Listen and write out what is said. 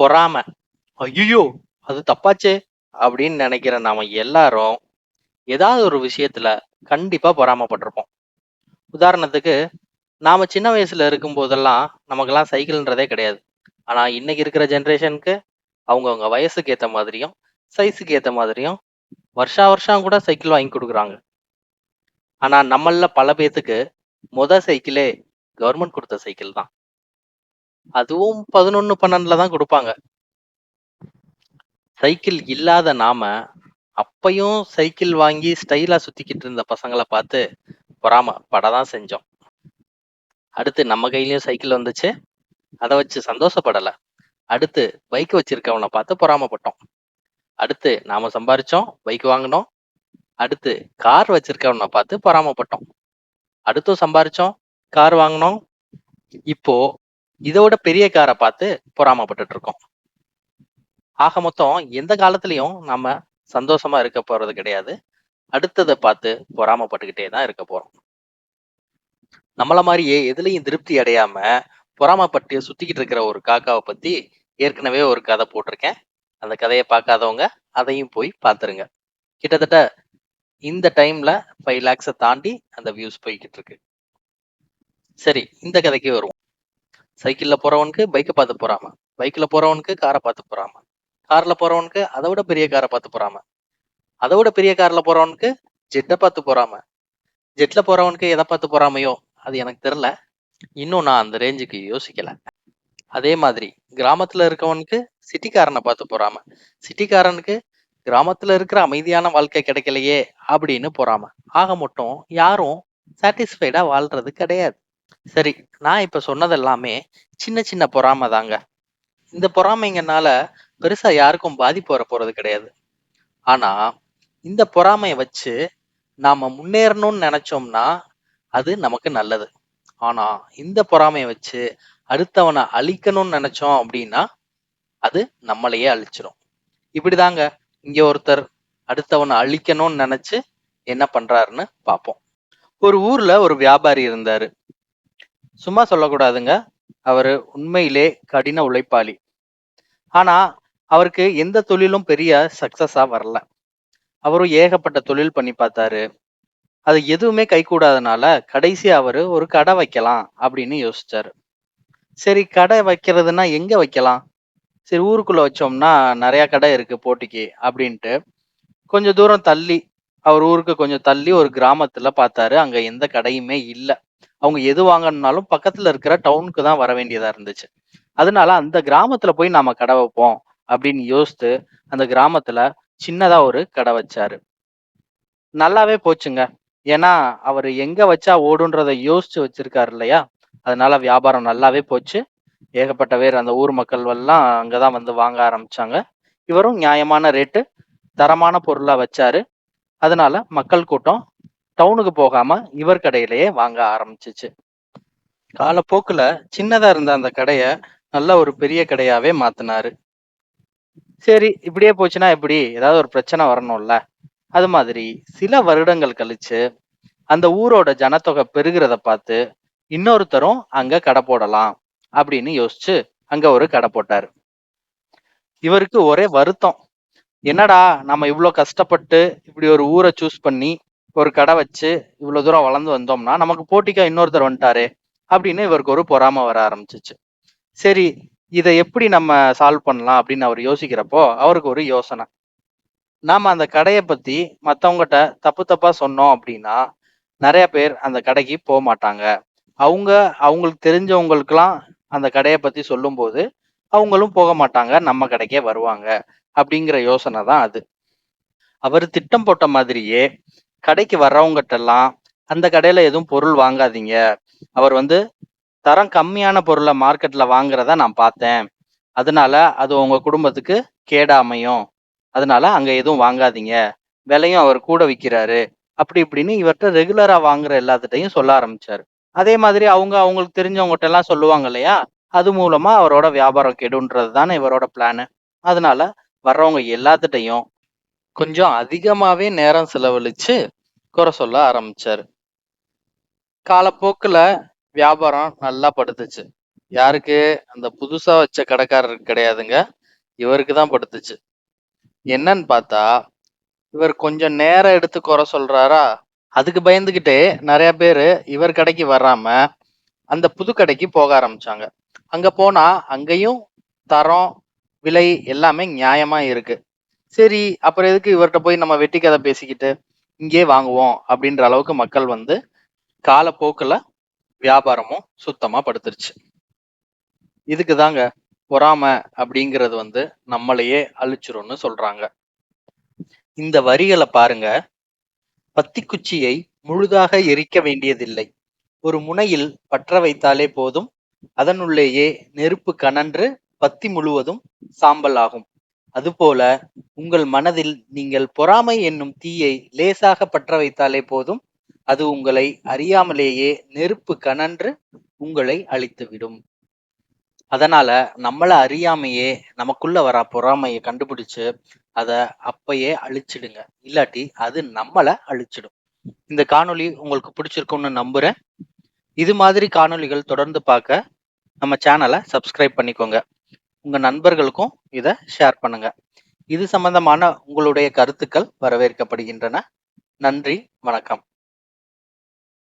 பொறாம. ஐயோ அது தப்பாச்சே அப்படின்னு நினைக்கிற நாம எல்லாரும் ஏதாவது ஒரு விஷயத்துல கண்டிப்பா பொறாமப்பட்டிருப்போம். உதாரணத்துக்கு நாம சின்ன வயசுல இருக்கும் போதெல்லாம் நமக்கெல்லாம் சைக்கிள்ன்றதே கிடையாது. ஆனா இன்னைக்கு இருக்கிற ஜென்ரேஷனுக்கு அவங்கவுங்க வயசுக்கு ஏத்த மாதிரியும் சைஸுக்கு ஏத்த மாதிரியும் வருஷா வருஷம் கூட சைக்கிள் வாங்கி கொடுக்குறாங்க. ஆனா நம்மள பல பேத்துக்கு முத சைக்கிளே கவர்மெண்ட் கொடுத்த சைக்கிள் தான். அதுவும் பதினொன்னு பன்னெண்டுல தான் கொடுப்பாங்க. சைக்கிள் இல்லாத நாம அப்பயும் சைக்கிள் வாங்கி ஸ்டைலா சுத்திக்கிட்டு இருந்த பசங்களை பார்த்து பொறாம படதான் செஞ்சோம். அடுத்து நம்ம கையிலயும் சைக்கிள் வந்துச்சு. அதை வச்சு சந்தோஷப்படல. அடுத்து பைக் வச்சிருக்கவனை பார்த்து பொறாமப்பட்டோம். அடுத்து நாம சம்பாரிச்சோம் பைக் வாங்கினோம். அடுத்து கார் வச்சிருக்கவனை பார்த்து பொறாமப்பட்டோம். அடுத்தும் சம்பாரிச்சோம் கார் வாங்கினோம். இப்போ இதோட பெரிய காரை பார்த்து பொறாமப்பட்டுட்டு இருக்கோம் ஆக மொத்தம் எந்த காலத்துலயும் நம்ம சந்தோஷமா இருக்க போறது கிடையாது. அடுத்ததை பார்த்து பொறாமப்பட்டுக்கிட்டே தான் இருக்க போறோம். நம்மள மாதிரியே எதுலயும் திருப்தி அடையாம பொறாமப்பட்டு சுத்திக்கிட்டு இருக்கிற ஒரு காக்காவை பத்தி ஏற்கனவே ஒரு கதை போட்டிருக்கேன். அந்த கதையை பார்க்காதவங்க அதையும் போய் பார்த்துருங்க. கிட்டத்தட்ட இந்த டைம்ல ஃபைவ் லேக்ஸை தாண்டி அந்த வியூஸ் போய்கிட்டு இருக்கு சரி இந்த கதைக்கு வருவோம். சைக்கிளில் போகிறவனுக்கு பைக்கை பார்த்து போகிறாம பைக்கில் போகிறவனுக்கு காரை பார்த்து போகிறாம காரில் போகிறவனுக்கு அதை விட பெரிய காரை பார்த்து போகிறாம அதை விட பெரிய காரில் போகிறவனுக்கு ஜெட்டை பார்த்து போகிறாம ஜெட்டில் போகிறவனுக்கு எதை பார்த்து போகிறாமையோ அது எனக்கு தெரில இன்னும் நான் அந்த ரேஞ்சுக்கு யோசிக்கலை. அதே மாதிரி கிராமத்தில் இருக்கவனுக்கு சிட்டிக்காரனை பார்த்து போகிறாம சிட்டிக்காரனுக்கு கிராமத்தில் இருக்கிற அமைதியான வாழ்க்கை கிடைக்கலையே அப்படின்னு போகிறாம ஆக மட்டும் யாரும் சாட்டிஸ்ஃபைடாக வாழ்றது கிடையாது. சரி நான் இப்ப சொன்னது எல்லாமே சின்ன சின்ன பொறாம தாங்க. இந்த பொறாமைங்கனால பெருசா யாருக்கும் பாதிப்பு வர போறது கிடையாது. ஆனா இந்த பொறாமைய வச்சு நாம முன்னேறணும்னு நினைச்சோம்னா அது நமக்கு நல்லது. ஆனா இந்த பொறாமைய வச்சு அடுத்தவனை அழிக்கணும்னு நினைச்சோம் அப்படின்னா அது நம்மளையே அழிச்சிரும். இப்படிதாங்க இங்க ஒருத்தர் அடுத்தவனை அழிக்கணும்னு நினைச்சு என்ன பண்றாருன்னு பார்ப்போம் ஒரு ஊர்ல ஒரு வியாபாரி இருந்தாரு. சும்மா சொல்லக்கூடாதுங்க. அவர் உண்மையிலே கடின உழைப்பாளி. ஆனா அவருக்கு எந்த தொழிலும் பெரிய சக்சஸா வரல. அவரும் ஏகப்பட்ட தொழில் பண்ணி பார்த்தாரு. அது எதுவுமே கை கூடாதனால கடைசி அவரு ஒரு கடை வைக்கலாம் அப்படின்னு யோசிச்சாரு. சரி கடை வைக்கிறதுனா எங்க வைக்கலாம்? சரி ஊருக்குள்ள வச்சோம்னா நிறைய கடை இருக்கு போட்டிக்கு அப்படின்ட்டு கொஞ்சம் தூரம் தள்ளி அவர் ஊருக்கு கொஞ்சம் தள்ளி ஒரு கிராமத்துல பார்த்தாரு. அங்க எந்த கடையுமே இல்லை. அவங்க எது வாங்கணும்னாலும் பக்கத்துல இருக்கிற டவுனுக்கு தான் வர வேண்டியதா இருந்துச்சு. அதனால அந்த கிராமத்துல போய் நாம கடை வைப்போம் அப்படின்னு யோசித்து அந்த கிராமத்துல சின்னதா ஒரு கடை வச்சாரு. நல்லாவே போச்சுங்க. ஏன்னா அவர் எங்க வச்சா ஓடுன்றத யோசிச்சு வச்சிருக்காரு இல்லையா? அதனால வியாபாரம் நல்லாவே போச்சு. ஏகப்பட்ட பேர் அந்த ஊர் மக்கள் எல்லாம் அங்கதான் வந்து வாங்க ஆரம்பிச்சாங்க. இவரும் நியாயமான ரேட்டு தரமான பொருளா வச்சாரு. அதனால மக்கள் கூட்டம் டவுனுக்கு போகாம இவர் கடையிலேயே வாங்க ஆரம்பிச்சிச்சு. காலப்போக்குல சின்னதா இருந்த அந்த கடைய நல்ல ஒரு பெரிய கடையாவே மாத்தினாரு. சரி இப்படியே போச்சுன்னா எப்படி? ஏதாவது ஒரு பிரச்சனை வரணும்ல. அது மாதிரி சில வருடங்கள் கழிச்சு அந்த ஊரோட ஜனத்தொகை பெருகிறத பார்த்து இன்னொருத்தரும் அங்க கடை போடலாம் அப்படின்னு யோசிச்சு அங்க ஒரு கடை போட்டாரு. இவருக்கு ஒரே வருத்தம். என்னடா நம்ம இவ்வளோ கஷ்டப்பட்டு இப்படி ஒரு ஊரை சூஸ் பண்ணி ஒரு கடை வச்சு இவ்வளவு தூரம் வளர்ந்து வந்தோம்னா நமக்கு போட்டிக்கா இன்னொருத்தர் வந்துட்டாரு அப்படின்னு இவருக்கு ஒரு பொறாம வர ஆரம்பிச்சிச்சு. சரி இதை எப்படி நம்ம சால்வ் பண்ணலாம் அப்படின்னு அவர் யோசிக்கிறப்போ அவருக்கு ஒரு யோசனை. நாம அந்த கடையை பத்தி மத்தவங்ககிட்ட தப்பு தப்பா சொன்னோம் அப்படின்னா நிறைய பேர் அந்த கடைக்கு போக மாட்டாங்க. அவங்க அவங்களுக்கு தெரிஞ்சவங்களுக்கெல்லாம் அந்த கடையை பத்தி சொல்லும்போது அவங்களும் போக மாட்டாங்க நம்ம கடைக்கே வருவாங்க அப்படிங்கிற யோசனை தான் அது. அவர் திட்டம் போட்ட மாதிரியே கடைக்கு வர்றவங்ககிட்ட எல்லாம் அந்த கடையில எதுவும் பொருள் வாங்காதீங்க. அவர் வந்து தரம் கம்மியான பொருளை மார்க்கெட்ல வாங்குறத நான் பார்த்தேன். அதனால அது உங்க குடும்பத்துக்கு கேடா அமையும். அதனால அங்க எதுவும் வாங்காதீங்க. விலையும் அவர் கூட விற்கிறாரு அப்படி இப்படின்னு இவர்கிட்ட ரெகுலரா வாங்குற எல்லாத்திட்டையும் சொல்ல ஆரம்பிச்சாரு. அதே மாதிரி அவங்க அவங்களுக்கு தெரிஞ்சவங்ககிட்ட எல்லாம் சொல்லுவாங்க இல்லையா? அது மூலமா அவரோட வியாபாரம் கெடுன்றது தானே இவரோட பிளானு அதனால வர்றவங்க எல்லாத்துட்டையும் கொஞ்சம் அதிகமாவே நேரம் செலவழிச்சு குறை சொல்ல ஆரம்பிச்சாரு. காலப்போக்குல வியாபாரம் நல்லா படுத்துச்சு. யாருக்கு? அந்த புதுசா வச்ச கடைக்காரர் கிடையாதுங்க. இவருக்கு தான் படுத்துச்சு. என்னன்னு பார்த்தா இவர் கொஞ்சம் நேரம் எடுத்து குறை சொல்றாரா? அதுக்கு பயந்துகிட்டே நிறைய பேரு இவர் கடைக்கு வராம அந்த புது கடைக்கு போக ஆரம்பிச்சாங்க. அங்க போனா அங்கேயும் தரம் விலை எல்லாமே நியாயமா இருக்கு. சரி அப்புறம் எதுக்கு இவர்கிட்ட போய் நம்ம வெட்டி கதை பேசிக்கிட்டு? இங்கே வாங்குவோம் அப்படின்ற அளவுக்கு மக்கள் வந்து காலப்போக்குல வியாபாரமும் சுத்தமா படுத்துருச்சு. இதுக்கு தாங்க பொறாம அப்படிங்கிறது வந்து நம்மளையே அழிச்சிரும்னு சொல்றாங்க. இந்த வரிகளை பாருங்க. பத்திக்குச்சியை முழுதாக எரிக்க வேண்டியதில்லை. ஒரு முனையில் பற்ற வைத்தாலே போதும். அதனுள்ளேயே நெருப்பு கனன்று பத்தி முழுவதும் சாம்பல் ஆகும். அதுபோல உங்கள் மனதில் நீங்கள் பொறாமை என்னும் தீயை லேசாக பற்ற வைத்தாலே போதும். அது உங்களை அறியாமலேயே நெருப்பு கனன்று உங்களை அழித்துவிடும். அதனால நம்மளை அறியாமையே நமக்குள்ள வர பொறாமையை கண்டுபிடிச்சு அதை அப்பயே அழிச்சிடுங்க. இல்லாட்டி அது நம்மளை அழிச்சிடும். இந்த காணொளி உங்களுக்கு பிடிச்சிருக்கும்னு நம்புறேன். இது மாதிரி காணொளிகள் தொடர்ந்து பார்க்க நம்ம சேனலை சப்ஸ்கிரைப் பண்ணிக்கோங்க. உங்கள் நண்பர்களுக்கும் இதை ஷேர் பண்ணுங்க. இது சம்பந்தமான உங்களுடைய கருத்துக்கள் வரவேற்கப்படுகின்றன. நன்றி வணக்கம்.